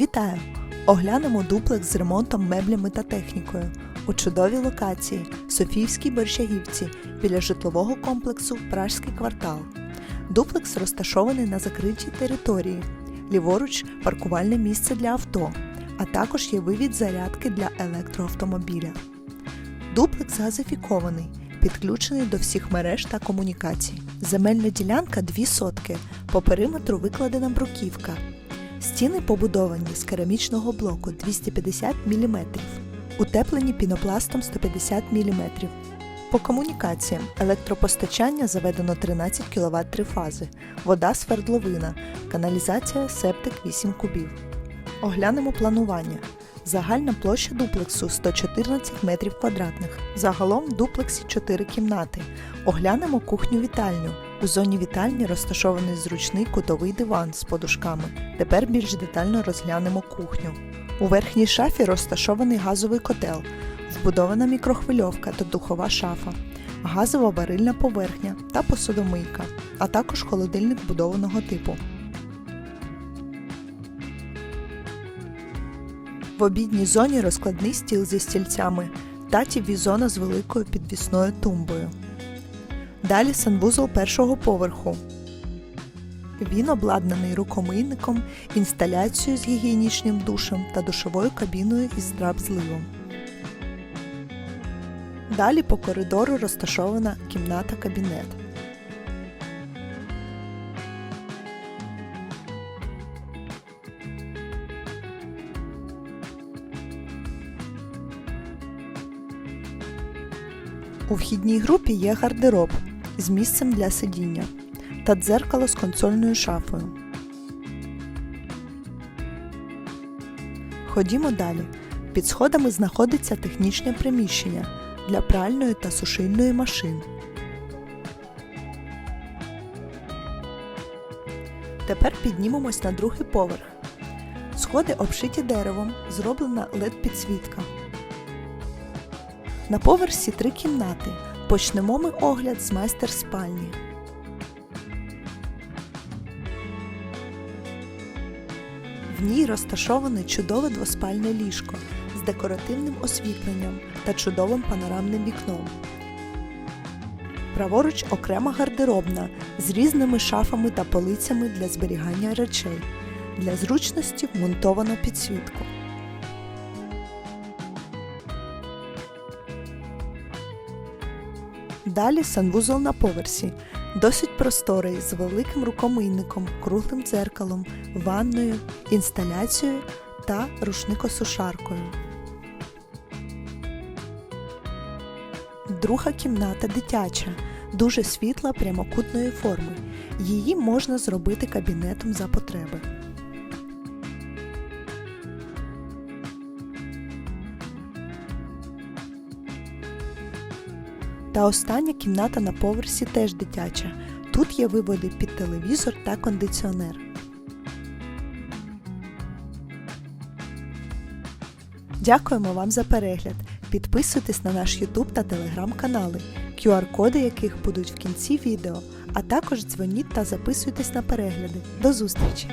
Вітаю! Оглянемо дуплекс з ремонтом меблями та технікою у чудовій локації Софіївській Борщагівці біля житлового комплексу Пражський квартал. Дуплекс розташований на закритій території. Ліворуч паркувальне місце для авто, а також є вивід зарядки для електроавтомобіля. Дуплекс газифікований, підключений до всіх мереж та комунікацій. Земельна ділянка 2 сотки, по периметру викладена бруківка. Стіни побудовані з керамічного блоку 250 мм, утеплені пінопластом 150 мм. По комунікаціям електропостачання заведено 13 кВт трифази, вода свердловина, каналізація септик 8 кубів. Оглянемо планування. Загальна площа дуплексу 114 метрів квадратних. Загалом в дуплексі 4 кімнати. Оглянемо кухню-вітальню. У зоні вітальні розташований зручний кутовий диван з подушками. Тепер більш детально розглянемо кухню. У верхній шафі розташований газовий котел, вбудована мікрохвильовка та духова шафа, газова варильна поверхня та посудомийка, а також холодильник будованого типу. В обідній зоні розкладний стіл зі стільцями та тіві-зона з великою підвісною тумбою. Далі санвузол першого поверху. Він обладнаний рукомийником, інсталяцією з гігієнічним душем та душовою кабіною із драп-зливом. Далі по коридору розташована кімната-кабінет. У вхідній групі є гардероб з місцем для сидіння та дзеркало з консольною шафою. Ходімо далі. Під сходами знаходиться технічне приміщення для пральної та сушильної машин. Тепер піднімемось на другий поверх. Сходи обшиті деревом, зроблена LED-підсвітка. На поверсі три кімнати. Почнемо ми огляд з майстер спальні. В ній розташоване чудове двоспальне ліжко з декоративним освітленням та чудовим панорамним вікном. Праворуч окрема гардеробна з різними шафами та полицями для зберігання речей. Для зручності вмонтовано підсвітку. Далі санвузол на поверсі. Досить просторий з великим рукомийником, круглим дзеркалом, ванною, інсталяцією та рушникосушаркою. Друга кімната дитяча, дуже світла прямокутної форми. Її можна зробити кабінетом за потреби. Та остання кімната на поверсі теж дитяча. Тут є виводи під телевізор та кондиціонер. Дякуємо вам за перегляд. Підписуйтесь на наш YouTube та Telegram канали, QR-коди яких будуть в кінці відео, а також дзвоніть та записуйтесь на перегляди. До зустрічі!